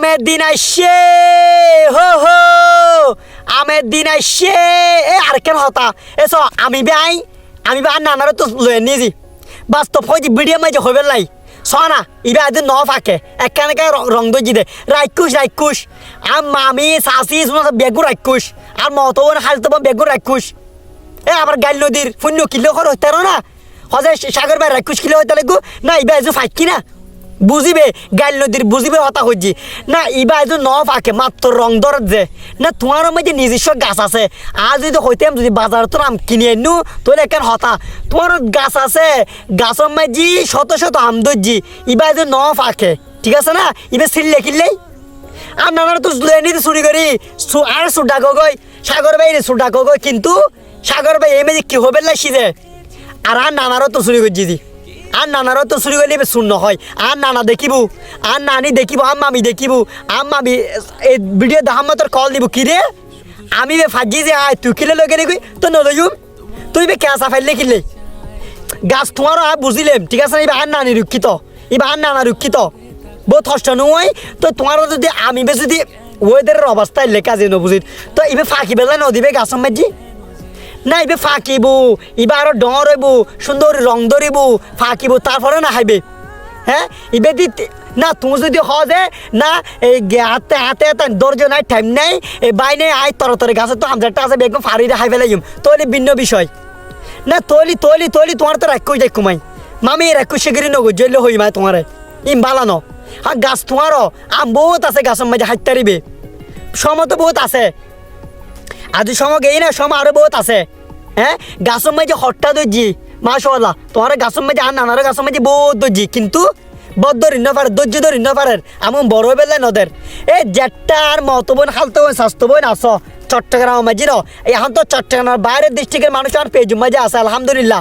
আমের দিন আইসে, হো হো। আমের দিন আইসে। এ, আর কেন হতা? এসো আমি বে আই, আমি বে আর নানারও তো লয়ে নিয়েছি বাস্তব হয়েছি মাঝে হইবে লাই। সনা ইবে আজ ন ফাঁকে। একখানে রং দজি দে রাইকুশ রাইকুশ আর মামি শাশি শোনা বেগুর রাইকুশ আর মতন হালতো বেগুর রাইকুশ এ, আবার গাইল নদীর শূন্য কিলো খর হইতে না? হজে সাগর ভাই রাইকুশ কিলো হইতে লাগু? না, ইবা এজু ফাইক কিনা? বুঝিবে, গাইল নদীর বুঝিবে হতা হইছি। না, ইবা এজু ন ফাঁকে, মাত্র রং দরদ যে। না, তোমার মধ্যে নিজস্ব গাছ আছে। আর যদি হইতাম, যদি বাজার তো আম কিনে আনু তোলে কেন হতা? তোমার গাছ আছে গাছের মাঝি শত শত আম দর্জি ইবা এজু ন ফাঁকে, ঠিক আছে না? ইবে ছিললে কিনলেই আর নানার তো নিতে চুরি করি আর সুডা গগৈ সাগর ভাই সুডা গগৈ, কিন্তু সাগর ভাই এই মেয়ে কি হবে লাইছি যে? আর আর নানারও তো চুরি করছি আর নানারও তো চুরি করলে শূন্য হয়। আর নানা দেখিব, আর নানি দেখিব, আর মামি দেখিব, আর মামি, এই ভিডিও দেখার মতো কল দিব কি রে? আমি বে যে আয়, তুই কিলে লগে রে তো নলইম তুই বে কেঁচা ফাইলে কিনলে গাছ তোমারও আর বুঝিলাম, ঠিক আছে এবার আর নানি রক্ষিত, এবার আর নানা রক্ষিত। বহুত কষ্ট নয়, তো তোমারও যদি আমি বে যদি ওয়েদারের অবস্থা লেখা যে নবুঝিত তো ইবে ফাঁকি বেলা নদীবে গাছ মাঝি না ইবে ফাঁকিব ইবে আরও ডর হইব সুন্দর রং ধরিব ফাঁকিব তারপরে না হাইবে হ্যাঁ ইবে দি না, তুমি যদি হ যে, না, এই হাতে হাতে হাতে ধৈর্য নাই টাইম নাই, এই বাইনে আই তর তরে গাছে তো আমজারটা আছে বেগম ফাড়ি খাই ফেলাইম তোলে ভিন্ন বিষয়। না তলি তলি তলি তোমার তো রাখ কই যাই কুমাই। মামি রাখ শিগিরি নগো, জইলে হই মাই তোমারে ইম বালানো আর গাছ তোমারও আম বহুত আছে গাছের মাঝে হাইতারিবে সময় তো বহুত আছে। আজি সময় গেই না সময় আরও বহুত আছে। হ্যাঁ গাছের মাঝে হঠাৎ দর্জি মাশাল্লাহ তোমার গাছের মাঝে আর নানার গাছের মাঝে বহুত দর্জি কিন্তু বদ্ধ ঋণ পারে ধৈর্য ধরে পারে এমন বড় বেলে নদের। এ জেটটা আর মতবন খালতো বোন স্বাস্থ্য বোন আস চট্টগ্রাম মাঝি র এখন তো চট্টগ্রামের বাইরের ডিস্ট্রিক্টের মানুষ আর পেজ মাঝে আছে, আলহামদুলিল্লাহ।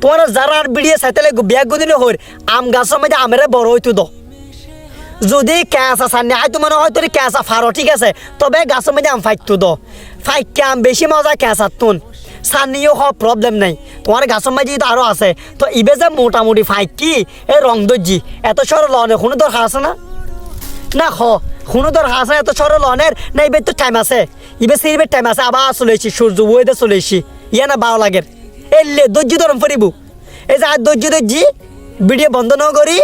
তোমার যারা আর বিড়িয়ে সাইতেলে বিয়া গুদিনে হর আম গাছের মাঝে আমেরে বড় হইতো দো। যদি ক্যাঁচা সামনে হয়তো মনে হয় তোর ক্যাঁচা ফারো, ঠিক আছে? তবে গাছের মধ্যে আম ফাইতো দো। ফাইকে আম বেশি মজা ক্যাঁচার তুন। সানিও হওয়া প্রবলেম নাই। তোমার গাছের মাঝে তো আরও আছে, তো ইবে যে মোটামুটি ফাইক কি, এ রং দর্জি এত সর লনে কোনো দরকার আছে না? না হ, কোনো দরকার আছে এত সর লনের না ইবে তো টাইম আছে। ইবে সিরিবের টাইম আছে আবার চলে এসি সূর্য ওয়েদে চলে এসি ইয়ে না ভালো লাগে। এলে দর্জি ধরম ফরিব এই যে আর দর্জি দর্জি ভিডিও বন্ধ ন করি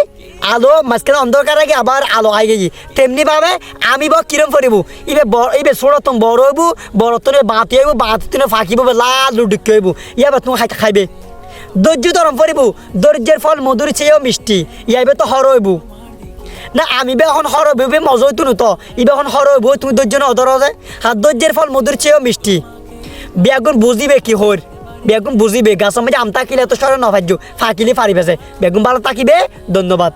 আলো, মাঝখানে অন্ধকার আগে আবার আলো আই গেছি তেমনি ভাবে আমি বা কিরম ফরিব ইবে ইবে ছোড়তন বড় হইব বড় তনে বাঁতি হইব বাঁতি তনে ফাঁকিব, লাল লুডুকি হইব। ইয়াবে তুমি খাই খাইবে। ধৈর্য ধরম ফরিব ধৈর্যের ফল মধুর চেয়েও মিষ্টি। ইয়াবে তো হর হইব। না, আমি বে এখন হর হইব মজা হইতো তো ইবে এখন হর হইব, তুমি ধৈর্য না অধর যায় হাত ধৈর্যের ফল মধুর চেয়েও মিষ্টি। বেগুন বুঝিবে কি হর বেগুন বুঝিবে গাছের মধ্যে আম তাকিলে এত সরে নভাজ্য। ফাঁকিলে ফারি ফেসে বেগুন ভালো তাকিবে। ধন্যবাদ।